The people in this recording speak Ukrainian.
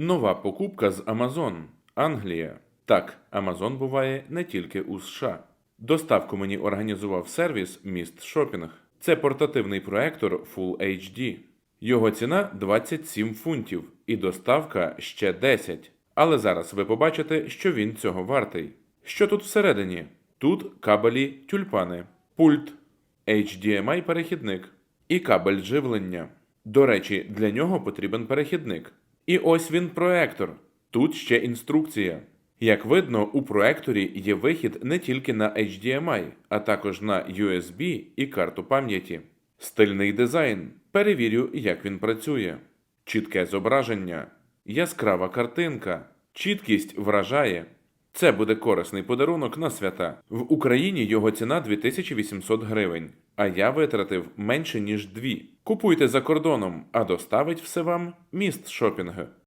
Нова покупка з Amazon, Англія. Так, Amazon буває не тільки у США. Доставку мені організував сервіс Міст Шопінг. Це портативний проектор Full HD. Його ціна 27 фунтів і доставка ще 10. Але зараз ви побачите, що він цього вартий. Що тут всередині? Тут кабелі тюльпани, пульт, HDMI перехідник і кабель живлення. До речі, для нього потрібен перехідник. І ось він проектор. Тут ще інструкція. Як видно, у проекторі є вихід не тільки на HDMI, а також на USB і карту пам'яті. Стильний дизайн. Перевірю, як він працює. Чітке зображення, яскрава картинка, чіткість вражає. Це буде корисний подарунок на свята. В Україні його ціна 2800 гривень, а я витратив менше ніж дві. Купуйте за кордоном, а доставить все вам міст шопінг.